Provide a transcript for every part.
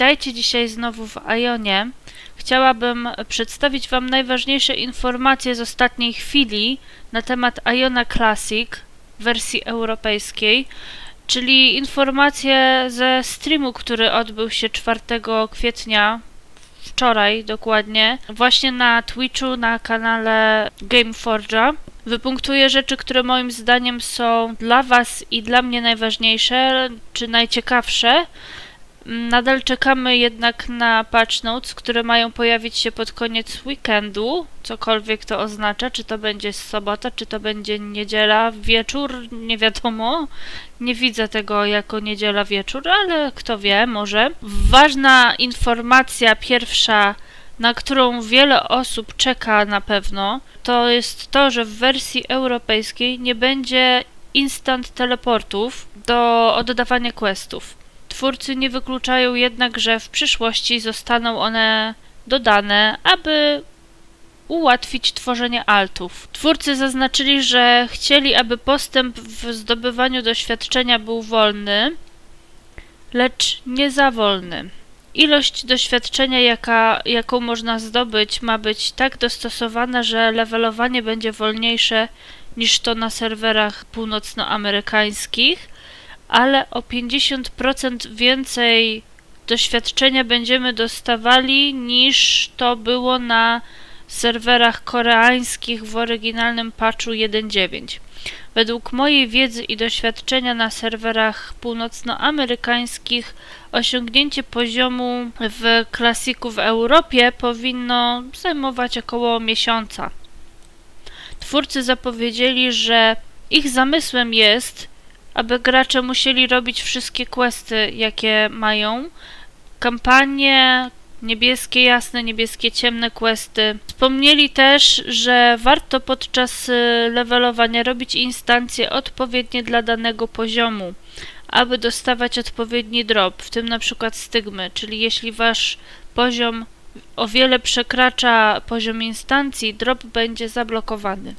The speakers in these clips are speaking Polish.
Witajcie dzisiaj znowu w Ionie. Chciałabym przedstawić Wam najważniejsze informacje z ostatniej chwili na temat Iona Classic wersji europejskiej, czyli informacje ze streamu, który odbył się 4 kwietnia, wczoraj dokładnie, właśnie na Twitchu na kanale Gameforge'a. Wypunktuję rzeczy, które moim zdaniem są dla Was i dla mnie najważniejsze, czy najciekawsze. Nadal czekamy jednak na patch notes, które mają pojawić się pod koniec weekendu, cokolwiek to oznacza, czy to będzie sobota, czy to będzie niedziela wieczór, nie wiadomo. Nie widzę tego jako niedziela wieczór, ale kto wie, może. Ważna informacja pierwsza, na którą wiele osób czeka na pewno, to jest to, że w wersji europejskiej nie będzie instant teleportów do oddawania questów. Twórcy nie wykluczają jednak, że w przyszłości zostaną one dodane, aby ułatwić tworzenie altów. Twórcy zaznaczyli, że chcieli, aby postęp w zdobywaniu doświadczenia był wolny, lecz nie za wolny. Ilość doświadczenia, jaka, jaką można zdobyć, ma być tak dostosowana, że levelowanie będzie wolniejsze niż to na serwerach północnoamerykańskich, ale o 50% więcej doświadczenia będziemy dostawali niż to było na serwerach koreańskich w oryginalnym patchu 1.9. Według mojej wiedzy i doświadczenia na serwerach północnoamerykańskich osiągnięcie poziomu w klasiku w Europie powinno zajmować około miesiąca. Twórcy zapowiedzieli, że ich zamysłem jest, aby gracze musieli robić wszystkie questy, jakie mają, kampanie, niebieskie jasne, niebieskie ciemne questy. Wspomnieli też, że warto podczas y, levelowania robić instancje odpowiednie dla danego poziomu, aby dostawać odpowiedni drop, w tym na przykład stygmy, czyli jeśli wasz poziom o wiele przekracza poziom instancji, drop będzie zablokowany.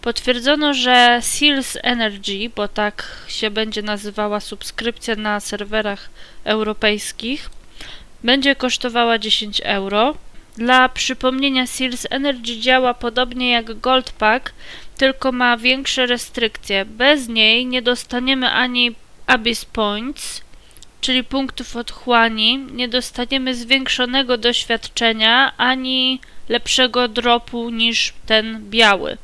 Potwierdzono, że Seals Energy, bo tak się będzie nazywała subskrypcja na serwerach europejskich, będzie kosztowała 10 euro. Dla przypomnienia, Seals Energy działa podobnie jak Goldpack, tylko ma większe restrykcje. Bez niej nie dostaniemy ani Abyss Points, czyli punktów otchłani, nie dostaniemy zwiększonego doświadczenia, ani lepszego dropu niż ten biały.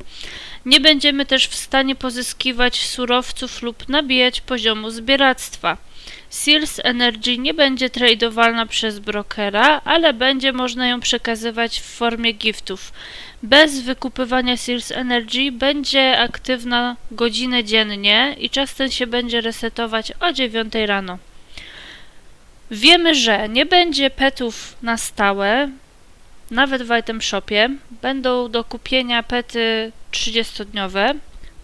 Nie będziemy też w stanie pozyskiwać surowców lub nabijać poziomu zbieractwa. Seals Energy nie będzie tradowalna przez brokera, ale będzie można ją przekazywać w formie giftów. Bez wykupywania Seals Energy będzie aktywna godzinę dziennie i czas ten się będzie resetować o 9 rano. Wiemy, że nie będzie petów na stałe, nawet w item shopie. Będą do kupienia pety 30-dniowe.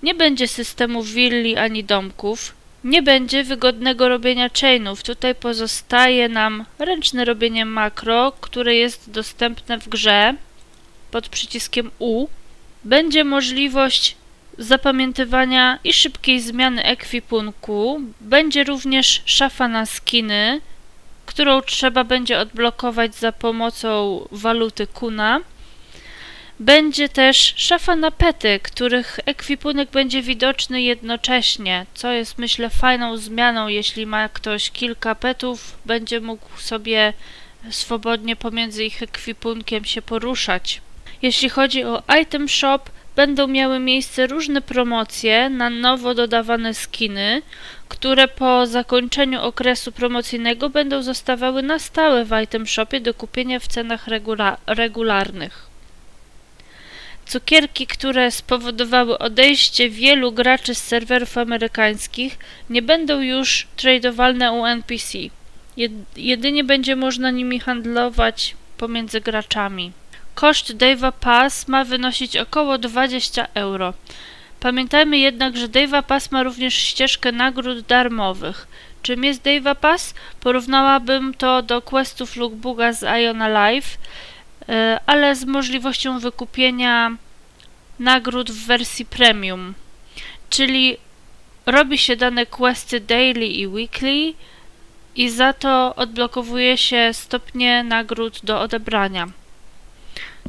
Nie będzie systemu willi ani domków. Nie będzie wygodnego robienia chainów. Tutaj pozostaje nam ręczne robienie makro, które jest dostępne w grze pod przyciskiem U. Będzie możliwość zapamiętywania i szybkiej zmiany ekwipunku. Będzie również szafa na skiny, którą trzeba będzie odblokować za pomocą waluty kuna. Będzie też szafa na pety, których ekwipunek będzie widoczny jednocześnie, co jest myślę fajną zmianą, jeśli ma ktoś kilka petów, będzie mógł sobie swobodnie pomiędzy ich ekwipunkiem się poruszać. Jeśli chodzi o item shop, będą miały miejsce różne promocje na nowo dodawane skiny, które po zakończeniu okresu promocyjnego będą zostawały na stałe w item shopie do kupienia w cenach regula regularnych. Cukierki, które spowodowały odejście wielu graczy z serwerów amerykańskich, nie będą już tradowalne u NPC. Jedynie będzie można nimi handlować pomiędzy graczami. Koszt Dave'a Pass ma wynosić około 20 euro. Pamiętajmy jednak, że Dave'a Pass ma również ścieżkę nagród darmowych. Czym jest Dave'a Pass? Porównałabym to do questów lookbooka z Iona Live, e, ale z możliwością wykupienia nagród w wersji premium. Czyli robi się dane questy daily i weekly i za to odblokowuje się stopnie nagród do odebrania.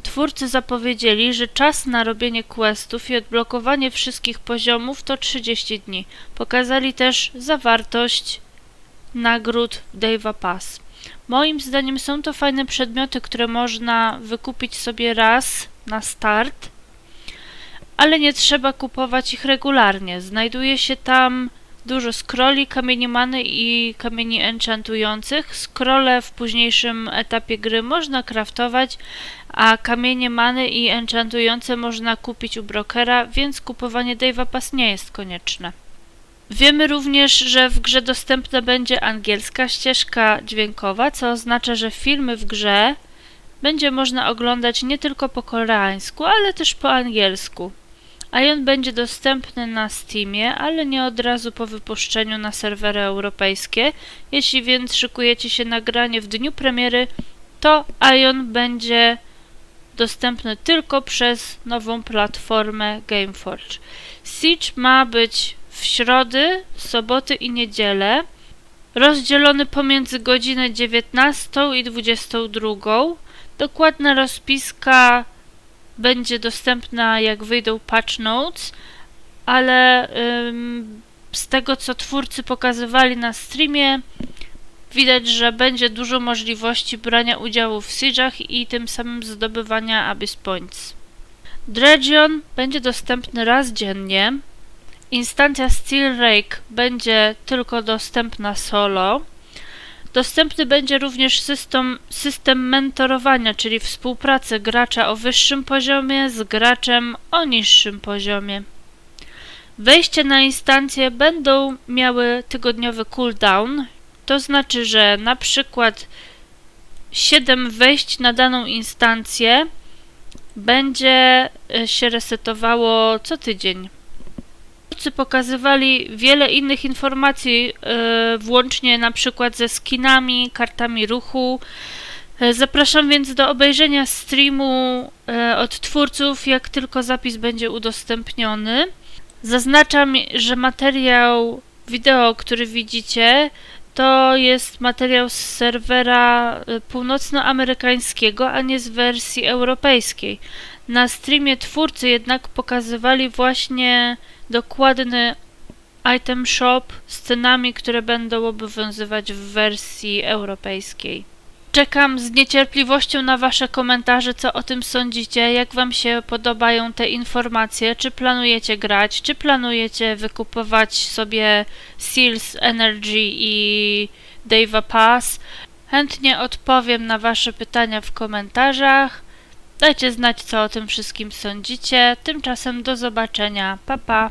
Twórcy zapowiedzieli, że czas na robienie questów i odblokowanie wszystkich poziomów to 30 dni. Pokazali też zawartość nagród Dave'a Pass. Moim zdaniem są to fajne przedmioty, które można wykupić sobie raz na start, ale nie trzeba kupować ich regularnie. Znajduje się tam dużo scrolli, kamieni many i kamieni enchantujących. Scrolle w późniejszym etapie gry można craftować, a kamienie many i enchantujące można kupić u brokera, więc kupowanie Dave'a Pass nie jest konieczne. Wiemy również, że w grze dostępna będzie angielska ścieżka dźwiękowa, co oznacza, że filmy w grze będzie można oglądać nie tylko po koreańsku, ale też po angielsku. Ion będzie dostępny na Steamie, ale nie od razu po wypuszczeniu na serwery europejskie. Jeśli więc szykujecie się na granie w dniu premiery, to Ion będzie dostępny tylko przez nową platformę Gameforge. Siege ma być w środy, soboty i niedzielę, rozdzielony pomiędzy godzinę 19 i 22. Dokładna rozpiska będzie dostępna jak wyjdą patch notes, ale ym, z tego co twórcy pokazywali na streamie, widać, że będzie dużo możliwości brania udziału w siege'ach i tym samym zdobywania Abyss Points. Dredgeon będzie dostępny raz dziennie. Instancja Steel Rake będzie tylko dostępna solo. Dostępny będzie również system, system mentorowania, czyli współpracy gracza o wyższym poziomie z graczem o niższym poziomie. Wejście na instancje będą miały tygodniowy cooldown, to znaczy, że na przykład 7 wejść na daną instancję będzie e, się resetowało co tydzień. Twórcy pokazywali wiele innych informacji, e, włącznie na przykład ze skinami, kartami ruchu. E, Zapraszam więc do obejrzenia streamu e, od twórców, jak tylko zapis będzie udostępniony. Zaznaczam, że materiał wideo, który widzicie, to jest materiał z serwera północnoamerykańskiego, a nie z wersji europejskiej. Na streamie twórcy jednak pokazywali właśnie dokładny item shop z cenami, które będą obowiązywać w wersji europejskiej. Czekam z niecierpliwością na Wasze komentarze, co o tym sądzicie, jak Wam się podobają te informacje, czy planujecie grać, czy planujecie wykupować sobie Seals Energy i Dave'a Pass. Chętnie odpowiem na Wasze pytania w komentarzach. Dajcie znać, co o tym wszystkim sądzicie. Tymczasem do zobaczenia. Pa pa!